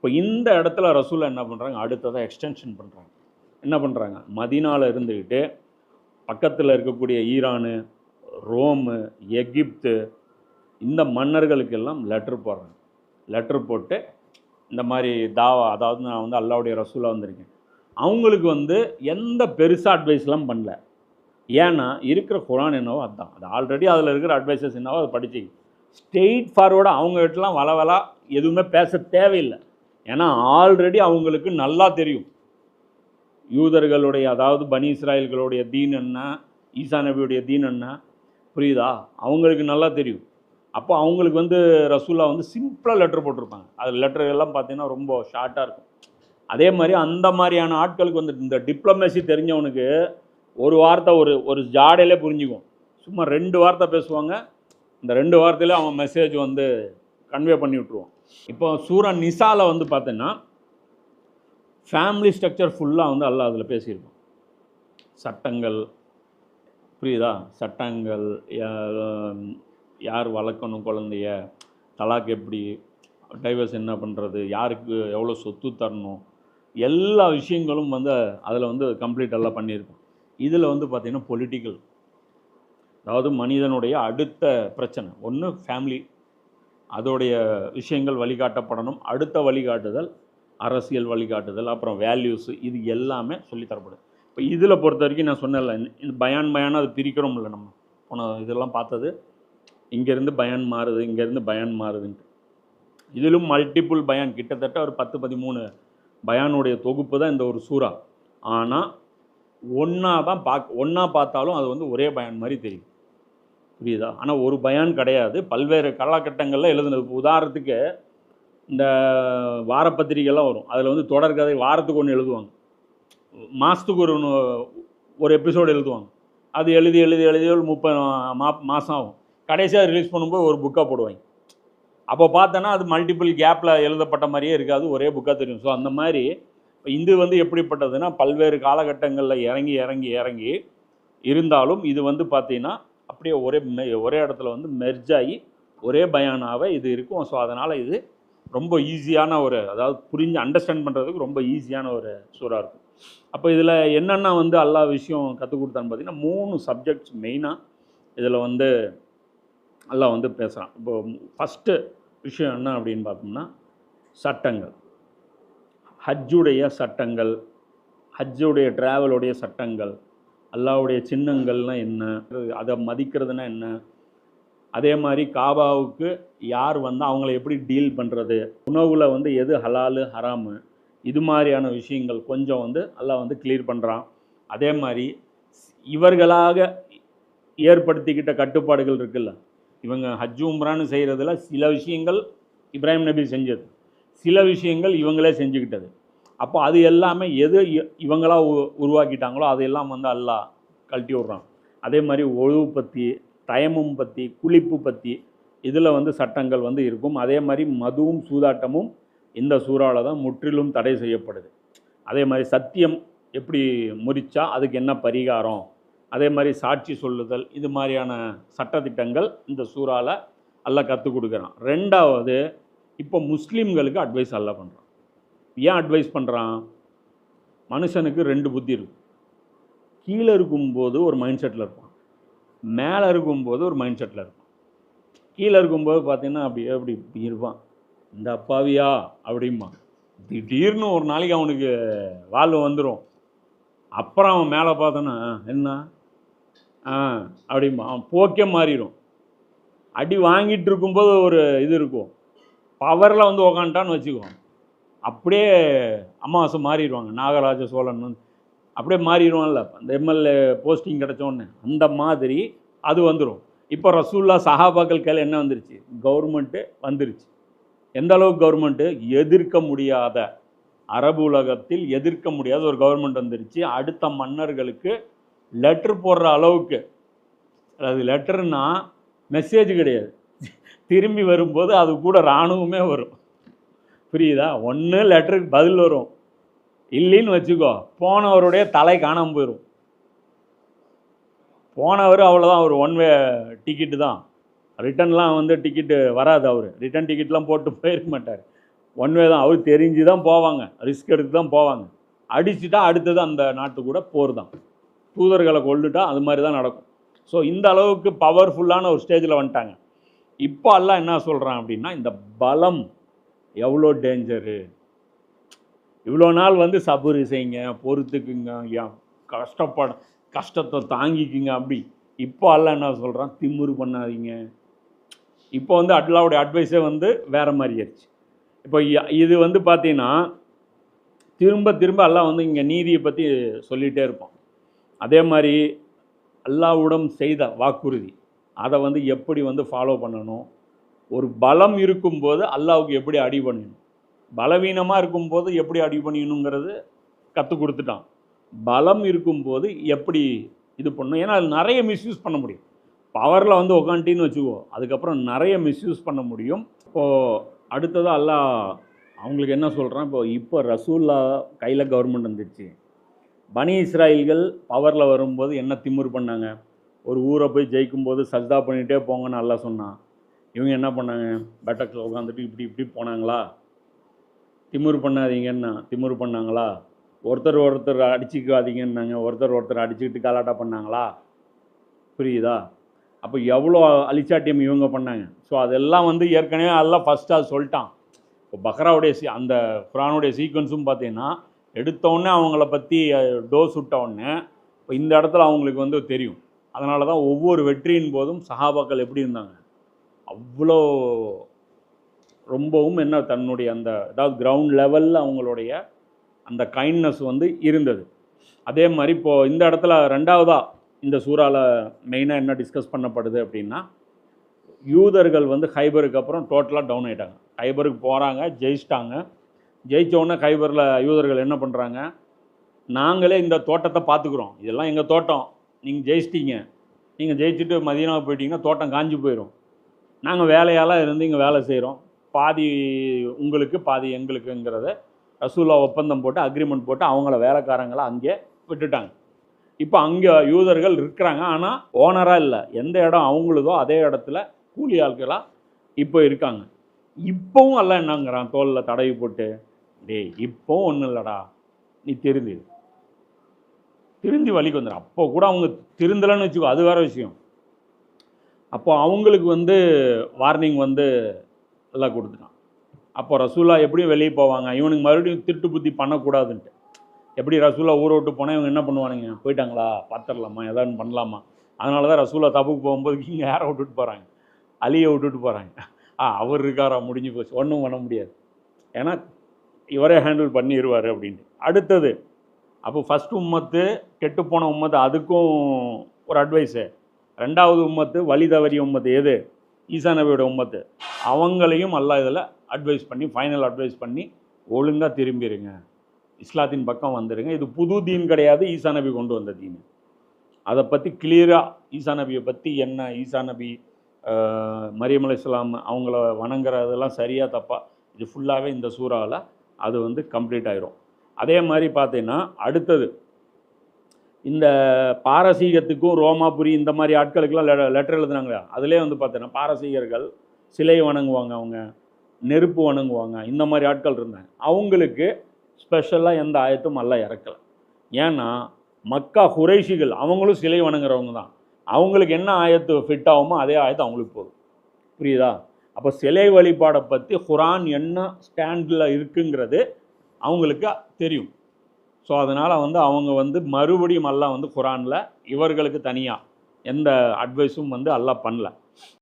இப்போ இந்த இடத்துல ரசூலை என்ன பண்ணுறாங்க அடுத்ததாக எக்ஸ்டென்ஷன் பண்ணுறாங்க என்ன பண்ணுறாங்க மதினாவில் இருந்துக்கிட்டு பக்கத்தில் இருக்கக்கூடிய ஈரானு ரோமு எகிப்து இந்த மன்னர்களுக்கெல்லாம் லெட்டர் போடுறாங்க. லெட்டர் போட்டு இந்த மாதிரி தாவா அதாவது நான் வந்து அல்லாவுடைய ரசூலாக வந்திருக்கேன். அவங்களுக்கு வந்து எந்த பெருசாக அட்வைஸ்லாம் பண்ணல. ஏன்னா இருக்கிற குரான் என்னவோ அதுதான் அது ஆல்ரெடி அதில் இருக்கிற அட்வைசஸ் என்னவோ அதை படிச்சு. ஸ்ட்ரெயிட் ஃபார்வர்டாக அவங்ககிட்டலாம் வள வள எதுவுமே பேச தேவையில்லை. ஏன்னா ஆல்ரெடி அவங்களுக்கு நல்லா தெரியும். யூதர்களுடைய அதாவது பனி இஸ்ராயல்களுடைய தீன் என்ன? ஈசா நபியுடைய தீன் என்ன? புரியுதா? அவங்களுக்கு நல்லா தெரியும். அப்போ அவங்களுக்கு வந்து ரசூலா வந்து சிம்பிளாக லெட்டர் போட்டிருப்பாங்க. அது லெட்டர் எல்லாம் பார்த்தீங்கன்னா ரொம்ப ஷார்ட்டாக இருக்கும். அதே மாதிரி அந்த மாதிரியான ஆட்களுக்கு வந்து இந்த டிப்ளமேசி தெரிஞ்சவனுக்கு ஒரு வார்த்தை ஒரு ஒரு ஜாடையிலே புரிஞ்சுக்கும். சும்மா ரெண்டு வார்த்தை பேசுவாங்க. இந்த ரெண்டு வார்த்தையில அவன் மெசேஜ் வந்து கன்வே பண்ணி விட்ருவான் இப்போ சூரா நிசாவில் வந்து பார்த்தீங்கன்னா ஃபேமிலி ஸ்ட்ரக்சர் ஃபுல்லாக வந்து அல்லா அதில் பேசியிருக்கோம் சட்டங்கள் புரியுதா? சட்டங்கள் யார் வளர்க்கணும் குழந்தைய தலாக் எப்படி டைவர்ஸ் என்ன பண்ணுறது யாருக்கு எவ்வளோ சொத்து தரணும் எல்லா விஷயங்களும் வந்து அதில் வந்து கம்ப்ளீட் எல்லாம் பண்ணியிருக்கோம் இதில் வந்து பார்த்திங்கன்னா பொலிட்டிக்கல் அதாவது மனிதனுடைய அடுத்த பிரச்சனை. ஒன்று ஃபேமிலி அதோடைய விஷயங்கள் வழிகாட்டப்படணும். அடுத்த வழிகாட்டுதல் அரசியல் வழிகாட்டுதல் அப்புறம் வேல்யூஸு இது எல்லாமே சொல்லித்தரப்படுது இப்போ இதில் பொறுத்த வரைக்கும் நான் சொன்னேன்ல இந்த- பயான் பயானாக அது பிரிக்கிறோம்ல நம்ம. போன இதெல்லாம் பார்த்தது இங்கேருந்து பயான் மாறுது இங்கேருந்து பயான் மாறுதுன்ட்டு. இதிலும் மல்டிபிள் பயான். கிட்டத்தட்ட ஒரு பத்து பதிமூணு பயானுடைய தொகுப்பு தான் இந்த ஒரு சூறா. ஆனால் ஒன்றா தான் பார்க்க ஒன்றா பார்த்தாலும் அது வந்து ஒரே பயன் மாதிரி தெரியும். புரியுதா? ஆனால் ஒரு பயான் கிடையாது. பல்வேறு காலகட்டங்களில் எழுதுனது. உதாரணத்துக்கு இந்த வாரப்பத்திரிகைலாம் வரும். அதில் வந்து தொடர்கதை வாரத்துக்கு ஒன்று எழுதுவாங்க. மாதத்துக்கு ஒரு ஒரு எபிசோடு எழுதுவாங்க. அது எழுதி எழுதி எழுதி ஒரு முப்பது மா மாதம் ஆகும். கடைசியாக ரிலீஸ் பண்ணும்போது ஒரு புக்காக போடுவாங்க. அப்போ பார்த்தோன்னா அது மல்டிபிள் கேப்பில் எழுதப்பட்ட மாதிரியே இருக்காது. ஒரே புக்காக தெரியும். ஸோ அந்த மாதிரி இப்போ இது வந்து எப்படிப்பட்டதுன்னா பல்வேறு காலகட்டங்களில் இறங்கி இறங்கி இறங்கி இருந்தாலும் இது வந்து பார்த்தீங்கன்னா அப்படியே ஒரே மெ- ஒரே இடத்துல வந்து மெர்ஜ் ஆகி ஒரே பயானாவே இது இருக்கும். ஸோ அதனால் இது ரொம்ப ஈஸியான ஒரு அதாவது புரிஞ்சு அண்டர்ஸ்டாண்ட் பண்ணுறதுக்கு ரொம்ப ஈஸியான ஒரு சூறாக இருக்கும். அப்போ இதில் என்னென்ன வந்து எல்லா விஷயம் கற்றுக் கொடுத்தான்னு பார்த்தீங்கன்னா மூணு சப்ஜெக்ட்ஸ் மெயினாக இதில் வந்து எல்லாம் வந்து பேசுகிறான் இப்போ ஃபஸ்ட்டு விஷயம் என்ன அப்படின்னு பார்த்தோம்னா சட்டங்கள். ஹஜ்ஜுடைய சட்டங்கள் ஹஜ்ஜுடைய ட்ராவலுடைய சட்டங்கள் அல்லாவுடைய சின்னங்கள்னால் என்ன? அதை மதிக்கிறதுனா என்ன? அதே மாதிரி காபாவுக்கு யார் வந்தால் அவங்கள எப்படி டீல் பண்ணுறது உணவில் வந்து எது ஹலாலு ஹராமு? இது மாதிரியான விஷயங்கள் கொஞ்சம் வந்து அல்லாஹ் வந்து கிளியர் பண்ணுறான் அதே மாதிரி இவர்களாக ஏற்படுத்திக்கிட்ட கட்டுப்பாடுகள் இருக்குல்ல? இவங்க ஹஜ் உம்ரான்னு செய்கிறதுல சில விஷயங்கள் இப்ராஹிம் நபி செஞ்சது. சில விஷயங்கள் இவங்களே செஞ்சுக்கிட்டது. அப்போ அது எல்லாமே எது இ- இவங்களா உ- உருவாக்கிட்டாங்களோ அதையெல்லாம் வந்து அல்லா கழட்டி விட்றான். அதே மாதிரி ஒழுவு பற்றி தயமும் பற்றி குளிப்பு பற்றி இதில் வந்து சட்டங்கள் வந்து இருக்கும். அதே மாதிரி மதுவும் சூதாட்டமும் இந்த சூறாவில் தான் முற்றிலும் தடை செய்யப்படுது. அதே மாதிரி சத்தியம் எப்படி முறிச்சா அதுக்கு என்ன பரிகாரம்? அதே மாதிரி சாட்சி சொல்லுதல் இது மாதிரியான சட்டத்திட்டங்கள் இந்த சூறாவில் அல்ல கற்றுக் கொடுக்குறான். ரெண்டாவது இப்போ முஸ்லீம்களுக்கு அட்வைஸ் அல்ல பண்ணுறான் ஏன் அட்வைஸ் பண்ணுறான் மனுஷனுக்கு ரெண்டு புத்தி இருக்கும் கீழே இருக்கும்போது ஒரு மைண்ட் செட்டில் இருப்பான். மேலே இருக்கும்போது ஒரு மைண்ட் செட்டில் இருப்பான். கீழே இருக்கும்போது பார்த்தீங்கன்னா அப்படி அப்படி இப்படி இருப்பான். இந்த அப்பாவியா? அப்படிம்மா திடீர்னு ஒரு நாளைக்கு அவனுக்கு வாழ்வு வந்துடும் அப்புறம் அவன் மேலே பார்த்தோன்னா என்ன? ஆ அப்படிம்பா அவன் போக்கே மாறிடும் அடி வாங்கிட்டு இருக்கும்போது ஒரு இது இருக்கும். பவரில் வந்து உக்காண்டான்னு வச்சுக்குவான் அப்படியே அமாவாசை மாறிடுவாங்க. நாகராஜ சோழன் வந்து அப்படியே மாறிடுவான்ல. அந்த எம்எல்ஏ போஸ்டிங் உடனே. அந்த மாதிரி அது வந்துடும் இப்போ ரசூல்லா சஹாபாக்கள் கையில் என்ன வந்துருச்சு? கவர்மெண்ட்டு வந்துருச்சு. எந்த அளவுக்கு கவர்மெண்ட்டு எதிர்க்க முடியாத அரபு உலகத்தில் எதிர்க்க முடியாத ஒரு கவர்மெண்ட் வந்துருச்சு. அடுத்த மன்னர்களுக்கு லெட்டர் போடுற அளவுக்கு. அது லெட்டர்னா மெசேஜ் கிடையாது. திரும்பி வரும்போது அது கூட இராணுவமே வரும். புரியுதா? ஒன்று லெட்டருக்கு பதில் வரும். இல்லைன்னு வச்சுக்கோ போனவருடைய தலை காணாமல் போயிடும் போனவர் அவ்வளோதான் அவர் ஒன் வே டிக்கெட்டு தான். ரிட்டன்லாம் வந்து டிக்கெட்டு வராது அவர். ரிட்டன் டிக்கெட்லாம் போட்டு போயிருக்க மாட்டார். ஒன் வே தான். அவர் தெரிஞ்சு தான் போவாங்க. ரிஸ்க் எடுத்து தான் போவாங்க. அடிச்சுட்டா அடுத்தது அந்த நாட்டு கூட போர் தான். தூதர்களை கொல்லுட்டா அது மாதிரி தான் நடக்கும். ஸோ இந்த அளவுக்கு பவர்ஃபுல்லான ஒரு ஸ்டேஜில் வந்துட்டாங்க. இப்போ எல்லாம் என்ன சொல்கிறான் அப்படின்னா இந்த பலம் எவ்வளோ டேஞ்சரு? இவ்வளோ நாள் வந்து சபுரி செய்யுங்க பொறுத்துக்குங்க ஏன் கஷ்டப்பட கஷ்டத்தை தாங்கிக்குங்க அப்படி. இப்போ அல்ல என்ன சொல்கிறான் திமுரு பண்ணாதீங்க. இப்போ வந்து அட்லாவுடைய அட்வைஸே வந்து வேறு மாதிரி ஆயிடுச்சு. இப்போ இது வந்து பார்த்தீங்கன்னா திரும்ப திரும்ப அல்லாஹ் வந்து இங்கே நீதியை பற்றி சொல்லிகிட்டே இருப்பான். அதே மாதிரி அல்லாவுடன் செய்த வாக்குறுதி அதை வந்து எப்படி வந்து ஃபாலோ பண்ணணும்? ஒரு பலம் இருக்கும்போது அல்லாவுக்கு எப்படி அடி பண்ணணும் பலவீனமாக இருக்கும்போது எப்படி அடி பண்ணிக்கணுங்கிறது கற்றுக் கொடுத்துட்டான். பலம் இருக்கும்போது எப்படி இது பண்ணணும் ஏன்னா அது நிறைய மிஸ்யூஸ் பண்ண முடியும். பவரில் வந்து உக்காண்டின்னு வச்சுக்கோ அதுக்கப்புறம் நிறைய மிஸ்யூஸ் பண்ண முடியும். இப்போது அடுத்ததாக அல்லாஹ் அவங்களுக்கு என்ன சொல்கிறான் இப்போ இப்போ ரசூல்லா கையில் கவர்மெண்ட் வந்துடுச்சு. பனி இஸ்ராயில்கள் பவரில் வரும்போது என்ன திமுர் பண்ணாங்க? ஒரு ஊரை போய் ஜெயிக்கும்போது சஜ்தா பண்ணிகிட்டே போங்கன்னு நல்லா சொன்னான். இவங்க என்ன பண்ணாங்க? பெட்டக்ஸில் உட்காந்துட்டு இப்படி இப்படி போனாங்களா? திமுரு பண்ணாதீங்கன்னா திமிரு பண்ணாங்களா? ஒருத்தர் ஒருத்தர் அடிச்சுக்காதீங்கன்னாங்க. ஒருத்தர் ஒருத்தர் அடிச்சுக்கிட்டு கலாட்டா பண்ணாங்களா? புரியுதா? அப்போ எவ்வளோ அலிச்சாட்டியம் இவங்க பண்ணாங்க. ஸோ அதெல்லாம் வந்து ஏற்கனவே அதெல்லாம் ஃபஸ்ட்டு அது சொல்லிட்டான். இப்போ பக்ராவுடைய சீ அந்த குரானுடைய சீக்வன்ஸும் பார்த்தீங்கன்னா எடுத்தோடனே அவங்கள பற்றி டோஸ் விட்டவுடனே இப்போ இந்த இடத்துல அவங்களுக்கு வந்து தெரியும். அதனால தான் ஒவ்வொரு வெற்றியின் போதும் சஹாபாக்கள் எப்படி இருந்தாங்க? அவ்வளோ ரொம்பவும் என்ன தன்னுடைய அந்த அதாவது கிரவுண்ட் லெவலில் அவங்களுடைய அந்த கைண்ட்னஸ் வந்து இருந்தது. அதே மாதிரி இப்போது இந்த இடத்துல ரெண்டாவதாக இந்த சூறாவில் மெயினாக என்ன டிஸ்கஸ் பண்ணப்படுது அப்படின்னா யூதர்கள் வந்து ஹைபருக்கு அப்புறம் டோட்டலாக டவுன் ஆயிட்டாங்க. ஹைபருக்கு போகிறாங்க ஜெயிச்சிட்டாங்க. ஜெயிச்ச உடனே ஹைபரில் யூதர்கள் என்ன பண்ணுறாங்க நாங்களே இந்த தோட்டத்தை பார்த்துக்குறோம். இதெல்லாம் எங்கள் தோட்டம். நீங்கள் ஜெயிச்சிட்டீங்க. நீங்கள் ஜெயிச்சுட்டு மதியனாக போயிட்டீங்கன்னா தோட்டம் காஞ்சு போயிடும் நாங்கள் வேலையால் இருந்து இங்கே வேலை செய்கிறோம் பாதி உங்களுக்கு பாதி எங்களுக்குங்கிறத ரசூலா ஒப்பந்தம் போட்டு அக்ரிமெண்ட் போட்டு அவங்கள வேலைக்காரங்களை அங்கே விட்டுட்டாங்க. இப்போ அங்கே யூதர்கள் இருக்கிறாங்க. ஆனால் ஓனராக இல்லை. எந்த இடம் அவங்களுதோ அதே இடத்துல கூலி ஆட்களாக இப்போ இருக்காங்க. இப்போவும் எல்லாம் என்னங்கிறான் தோலில் தடவி போட்டு டேய் இப்போவும் ஒன்றும் இல்லைடா. நீ திருந்தி. திருந்தி வழிக்கு வந்துடும் அப்போ கூட அவங்க திருந்தலைன்னு வச்சுக்கோ அது வேற விஷயம். அப்போ அவங்களுக்கு வந்து வார்னிங் வந்து எல்லாம் கொடுத்துட்டான். அப்போ ரசூலா எப்படியும் வெளியே போவாங்க. இவனுக்கு மறுபடியும் திட்டு புத்தி பண்ணக்கூடாதுன்ட்டு. எப்படி ரசூலா ஊரை விட்டு போனால் இவங்க என்ன பண்ணுவானுங்க? போயிட்டாங்களா? பார்த்துடலாமா? ஏதாவது பண்ணலாமா? அதனால தான் ரசூலா தப்புக்கு போகும்போது இங்கே யாரை விட்டுட்டு போகிறாங்க அலியை விட்டுட்டு போகிறாங்க ஆ அவர் இருக்காரா? முடிஞ்சு போச்சு. ஒன்றும் பண்ண முடியாது. ஏன்னா இவரே ஹேண்டில் பண்ணிடுவார் அப்படின்ட்டு. அடுத்தது அப்போ ஃபஸ்ட் உம்மத்து கெட்டுப்போன உம்மத்து அதுக்கும் ஒரு அட்வைஸு ரெண்டாவது உம்மத்து வழி தவறிய உம்மத்து எது? ஈசா நபியோட உம்மத்து. அவங்களையும் அல்லாஹ் இதில் அட்வைஸ் பண்ணி ஃபைனல் அட்வைஸ் பண்ணி ஒழுங்காக திரும்பிடுங்க இஸ்லாத்தின் பக்கம் வந்துடுங்க இது புது தீன் கிடையாது ஈசா நபி கொண்டு வந்த தீன். அதை பற்றி கிளியராக ஈசா நபியை பற்றி என்ன ஈசா நபி மரியம் இஸ்லாம் அவங்கள வணங்குறதெல்லாம் சரியாக தப்பா? இது ஃபுல்லாகவே இந்த சூறாவில் அது வந்து கம்ப்ளீட் ஆயிரும். அதே மாதிரி பார்த்தீங்கன்னா அடுத்தது இந்த பாரசீகத்துக்கும் ரோமாபுரி இந்த மாதிரி ஆட்களுக்கெல்லாம் லெட்டர் எழுதுனாங்க அதிலே வந்து பார்த்தீங்கன்னா பாரசீகர்கள் சிலை வணங்குவாங்க அவங்க நெருப்பு வணங்குவாங்க இந்த மாதிரி ஆட்கள் இருந்தாங்க. அவங்களுக்கு ஸ்பெஷலாக எந்த ஆயத்தும் அல்ல இறக்கலை. ஏன்னா மக்கா குறைஷிகள் அவங்களும் சிலை வணங்குறவங்க தான். அவங்களுக்கு என்ன ஆயத்து ஃபிட் ஆகுமோ அதே ஆயத்து அவங்களுக்கு போதும். புரியுதா? அப்போ சிலை வழிபாடை பற்றி குரான் என்ன ஸ்டாண்டில் இருக்குங்கிறது அவங்களுக்கு தெரியும். ஸோ அதனால் வந்து அவங்க வந்து மறுபடியும் அல்லா வந்து குரானில் இவர்களுக்கு தனியாக எந்த அட்வைஸும் வந்து அல்லா பண்ணல.